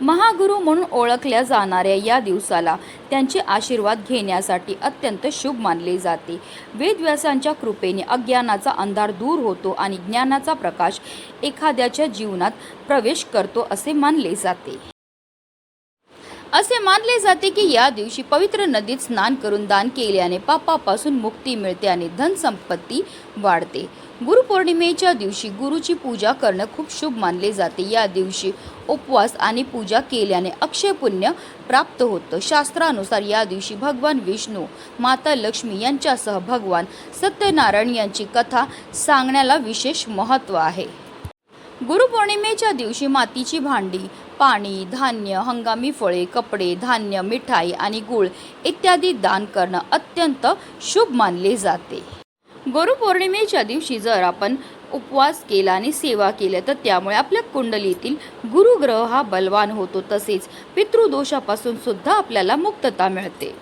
महागुरु म्हणून ओळखल्या जाणाऱ्या या दिवसाला त्यांचे आशीर्वाद घेण्यासाठी अत्यंत शुभ मानले जाते. वेदव्यासांच्या कृपेने अज्ञानाचा अंधार दूर होतो आणि ज्ञानाचा प्रकाश एखाद्याच्या जीवनात प्रवेश करतो असे मानले जाते. असे मानले जाते की या दिवशी पवित्र नदीत स्नान करून दान केल्याने पापापासून मुक्ती मिळते आणि धनसंपत्ती वाढते. गुरुपौर्णिमेच्या दिवशी गुरुची पूजा करणं खूप शुभ मानले जाते. या दिवशी उपवास आणि पूजा केल्याने अक्षय पुण्य प्राप्त होतं. शास्त्रानुसार या दिवशी भगवान विष्णू माता लक्ष्मी यांच्यासह भगवान सत्यनारायण यांची कथा सांगण्याला विशेष महत्त्व आहे. गुरुपौर्णिमेच्या दिवशी मातीची भांडी पाणी धान्य हंगामी फळे कपडे धान्य मिठाई आणि गूळ इत्यादी दान करणं अत्यंत शुभ मानले जाते. गुरुपौर्णिमेच्या दिवशी जर आपण उपवास केला आणि सेवा केल्या तर त्यामुळे आपल्या कुंडलीतील गुरुग्रह हा बलवान होतो. तसेच पितृदोषापासून सुद्धा आपल्याला मुक्तता मिळते.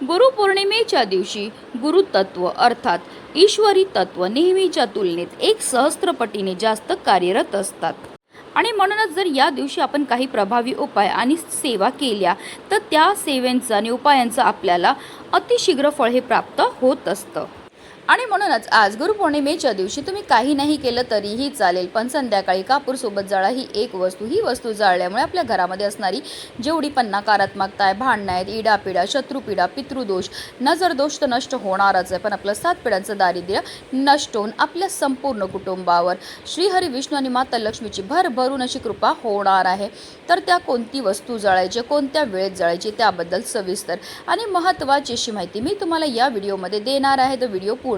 गुरुपौर्णिमेच्या दिवशी गुरुतत्व अर्थात ईश्वरी तत्व नेहमीच्या तुलनेत एक सहस्त्रपटीने जास्त कार्यरत असतात. आणि म्हणूनच जर या दिवशी आपण काही प्रभावी उपाय आणि सेवा केल्या तर त्या सेवेंचं आणि उपायांचं आपल्याला अतिशीघ्र फळ हे प्राप्त होत असतं. आणि म्हणूनच आज गुरुपौर्णिमेच्या दिवशी तुम्ही काही नाही केलं तरीही चालेल पण संध्याकाळी कापूरसोबत जाळा ही एक वस्तू. ही वस्तू जाळल्यामुळे आपल्या घरामध्ये असणारी जेवढी पण नकारात्मकता आहे भांडणं आहेत इडापिडा शत्रुपिडा पितृदोष नजरदोष तर नष्ट होणारच आहे पण आपलं सात पिढ्यांचं दारिद्र्य नष्ट होऊन आपल्या संपूर्ण कुटुंबावर श्रीहरी विष्णू आणि माता लक्ष्मीची भरभरून अशी कृपा होणार आहे. तर त्या कोणती वस्तू जळायची कोणत्या वेळेत जळायची त्याबद्दल सविस्तर आणि महत्त्वाची अशी माहिती मी तुम्हाला या व्हिडिओमध्ये देणार आहे. तर व्हिडिओ पूर्ण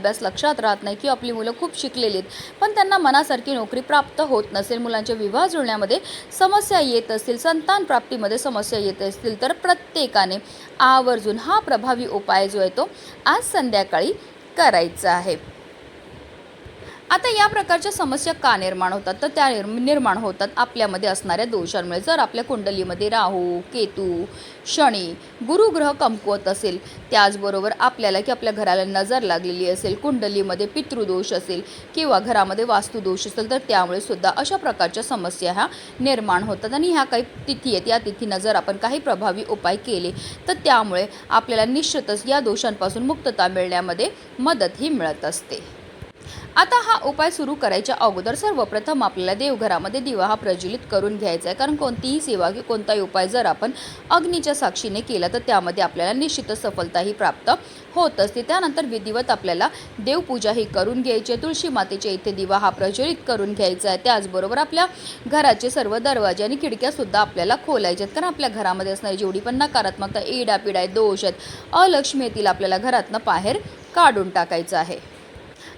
अभ्यास लक्षात राहत नाही किंवा आपली मुलं खूप शिकलेली आहेत. पण त्यांना मनासारखी नोकरी प्राप्त होत नसेल मुलांच्या विवाह जुळण्यामध्ये समस्या येत असतील संतान प्राप्तीमध्ये समस्या येत असतील तर प्रत्येकाने आवर्जून हा प्रभावी उपाय जो आहे तो आज संध्याकाळी करायचा आहे. आता या प्रकारच्या समस्या का निर्माण होतात? तर त्या निर्माण होतात आपल्यामध्ये असणाऱ्या दोषांमुळे. जर आपल्या कुंडलीमध्ये राहू केतू शनी गुरुग्रह कमकुवत असेल त्याचबरोबर आपल्याला की आपल्या घराला नजर लागलेली असेल कुंडलीमध्ये पितृदोष असेल किंवा घरामध्ये वास्तुदोष असेल तर त्यामुळे सुद्धा अशा प्रकारच्या समस्या ह्या निर्माण होतात. आणि ह्या काही तिथी आहेत. या तिथीनं जर आपण काही प्रभावी उपाय केले तर त्यामुळे आपल्याला निश्चितच या दोषांपासून मुक्तता मिळण्यामध्ये मदतही मिळत असते. आता हा उपाय सुरू करायच्या अगोदर सर्वप्रथम आपल्याला देवघरामध्ये दिवा हा प्रज्वलित करून घ्यायचा आहे. कारण कोणतीही सेवा किंवा कोणताही उपाय जर आपण अग्नीच्या साक्षीने केला तर त्यामध्ये आपल्याला निश्चितच सफलताही प्राप्त होत असते. त्यानंतर विधिवत आपल्याला देवपूजाही करून घ्यायची आहे. तुळशी मातेच्या इथे दिवा हा प्रज्वलित करून घ्यायचा आहे. त्याचबरोबर आपल्या घराचे सर्व दरवाजे आणि खिडक्यासुद्धा आपल्याला खोलायचे आहेत. कारण आपल्या घरामध्ये असणारी जेवढी पण नकारात्मकता इडापिडा आहे दोष आहेत अलक्ष्मी येतील आपल्याला घरातनं बाहेर काढून टाकायचं आहे.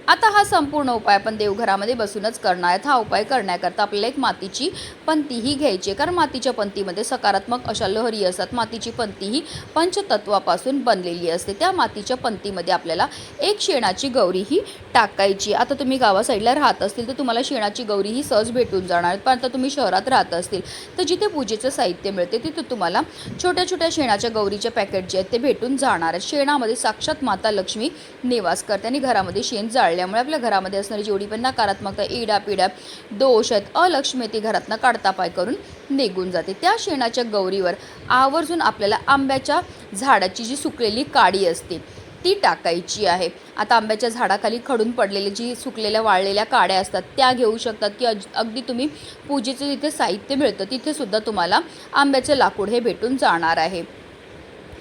आता हा संपूर्ण उपाय आपण देवघरामध्ये बसूनच करणार. आहेत हा उपाय करण्याकरता आपल्याला एक मातीची पंतीही घ्यायची आहे. कारण मातीच्या पंतीमध्ये सकारात्मक अशा लहरी असतात. मातीची पंती ही पंचतत्वापासून बनलेली असते. त्या मातीच्या पंतीमध्ये आपल्याला एक शेणाची गौरी ही टाकायची आता तुम्ही गावा साईडला राहत असतील तर तुम्हाला शेणाची गौरी ही सहज भेटून जाणार पण आता तुम्ही शहरात राहत असतील तर जिथे पूजेचं साहित्य मिळते तिथे तुम्हाला छोट्या छोट्या शेणाच्या गौरीचे पॅकेट जे आहेत ते भेटून जाणार आहेत. शेणामध्ये साक्षात माता लक्ष्मी निवास करते आणि घरामध्ये शेण जाळ जाळल्यामुळे आपल्या घरामध्ये असणारी जेवढी पण नकारात्मकता इडा पिडा दोष आहेत अलक्ष्मी ती घरातनं काढता पाय करून निघून जाते. त्या शेणाच्या गौरीवर आवर्जून आपल्याला आंब्याच्या झाडाची जी सुकलेली काडी असते ती टाकायची आहे. आता आंब्याच्या झाडाखाली खडून पडलेली जी सुकलेल्या वाळलेल्या काड्या असतात त्या घेऊ शकतात की अगदी तुम्ही पूजेचं जिथे साहित्य मिळतं तिथेसुद्धा तुम्हाला आंब्याचं लाकूड हे भेटून जाणार आहे.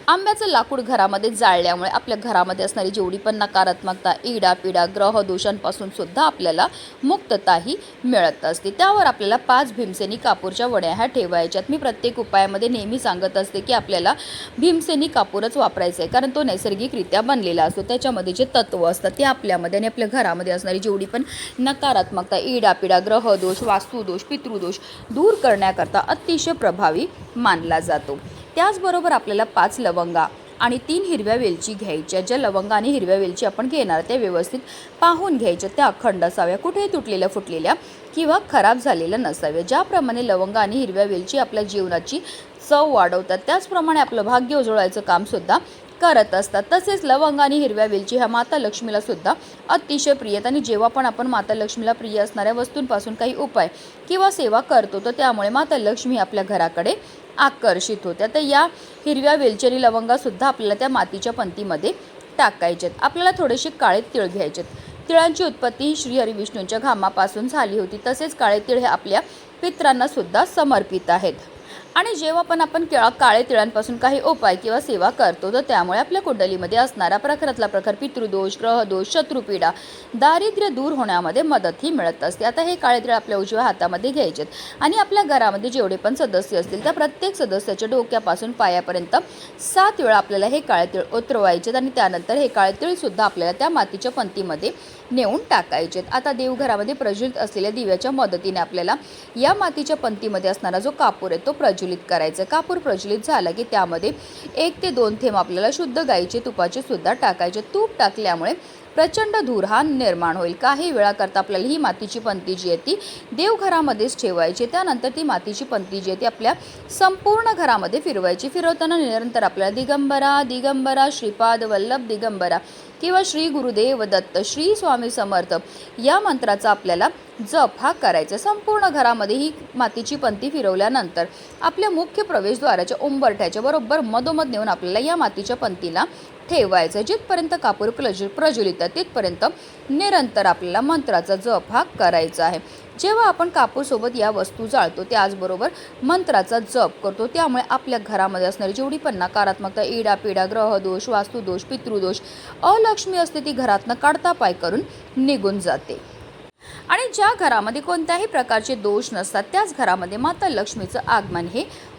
आंब्याचं लाकूड घरामध्ये जाळल्यामुळे आपल्या घरामध्ये असणारी जेवढी पण नकारात्मकता इडा पिडा सुद्धा आपल्याला मुक्तताही मिळत असते. त्यावर आपल्याला पाच भीमसेनी कापूरच्या वड्या ह्या ठेवायच्यात. मी प्रत्येक उपायामध्ये नेहमी सांगत असते की आपल्याला भीमसेनी कापूरच वापरायचा आहे कारण तो नैसर्गिकरित्या बनलेला असतो. त्याच्यामध्ये जे तत्व असतात ते आपल्यामध्ये आणि आपल्या घरामध्ये असणारी जेवढी पण नकारात्मकता इडापिडा ग्रहदोष वास्तुदोष पितृदोष दूर करण्याकरता अतिशय प्रभावी मानला जातो. त्याचबरोबर आपल्याला पाच लवंगा आणि तीन हिरव्या वेलची घ्यायच्या ज्या लवंगा आणि हिरव्या वेलची आपण घेणार त्या व्यवस्थित पाहून घ्यायच्या. त्या अखंड असाव्या कुठेही तुटलेल्या फुटलेल्या किंवा खराब झालेल्या नसाव्या. ज्याप्रमाणे लवंगा आणि हिरव्या वेलची आपल्या जीवनाची चव वाढवतात त्याचप्रमाणे आपलं भाग्य उजळायचं कामसुद्धा करत असतात. तसेच लवंग आणि हिरव्या वेलची ह्या माता लक्ष्मीला सुद्धा अतिशय प्रिय आहेत. आणि जेव्हा पण आपण माता लक्ष्मीला प्रिय असणाऱ्या वस्तूंपासून काही उपाय किंवा सेवा करतो तर त्यामुळे माता लक्ष्मी आपल्या घराकडे आकर्षित होत्या. तर या हिरव्या वेलचेरी लवंगासुद्धा आपल्याला त्या मातीच्या पंतीमध्ये टाकायच्यात आपल्याला थोडेसे काळे तिळ घ्यायचेत. तिळांची उत्पत्ती ही श्रीहरिविष्णूंच्या घामापासून झाली होती. तसेच काळे तिळ हे आपल्या पित्रांना सुद्धा समर्पित आहेत. आणि जेव्हा पण आपण केळा काळे तिळांपासून काही उपाय किंवा सेवा करतो तर त्यामुळे आपल्या कुंडलीमध्ये असणारा प्रखरातला प्रखर पितृदोष ग्रहदोष शत्रुपीडा दारिद्र्य दूर होण्यामध्ये मदतही मिळत असते. आता हे काळे तिळ आपल्या उजव्या हातामध्ये घ्यायचेत आणि आपल्या घरामध्ये जेवढे पण सदस्य असतील त्या प्रत्येक सदस्याच्या डोक्यापासून पायापर्यंत सात वेळा आपल्याला हे काळे तिळ उतरवायचेत आणि त्यानंतर हे काळे तिळसुद्धा आपल्याला त्या मातीच्या पंतीमध्ये नेऊन टाकायचेत. आता देवघरामध्ये प्रज्वलित असलेल्या दिव्याच्या मदतीने आपल्याला या मातीच्या पंथीमध्ये असणारा जो कापूर आहे तो प्रज्वलित करायचा. कापूर प्रज्वलित झाला की त्यामध्ये एक ते दोन थेंब आपल्याला शुद्ध गाईचे तुपाचे सुद्धा टाकायचे. तूप टाकल्यामुळे प्रचंड धूर हा निर्माण होईल. काही वेळाकरता आपल्याला ही मातीची पंती जी आहे ती देवघरामध्येच ठेवायची. त्यानंतर ती मातीची पंती जी आहे ती आपल्या संपूर्ण घरामध्ये फिरवायची. फिरवताना निरंतर आपल्याला दिगंबरा दिगंबरा श्रीपाद वल्लभ दिगंबरा किंवा श्री गुरुदेव दत्त श्री स्वामी समर्थ या मंत्राचा आपल्याला जप हा करायचा. संपूर्ण घरामध्ये ही मातीची पंती फिरवल्यानंतर आपल्या मुख्य प्रवेशद्वाराच्या उंबरठ्याच्या बरोबर मधोमध नेऊन आपल्याला या मातीच्या पंतीला ठेवायचं जिथपर्यंत कापूर प्रज प्रज्वलित आहे तिथपर्यंत निरंतर आपल्याला मंत्राचा जप हा करायचा आहे. जेव्हा आपण कापूरसोबत या वस्तू जाळतो त्याचबरोबर मंत्राचा जप करतो त्यामुळे आपल्या घरामध्ये असणारी जेवढी पण नकारात्मकता इडा पिडा ग्रहदोष वास्तुदोष पितृदोष अलक्ष्मी असते ती घरातनं काढता पाय करून निघून जाते. आणि ज्या घरामध्ये कोणत्याही प्रकारचे दोष नसतात त्याच घरामध्ये माता लक्ष्मीचं आगमन हे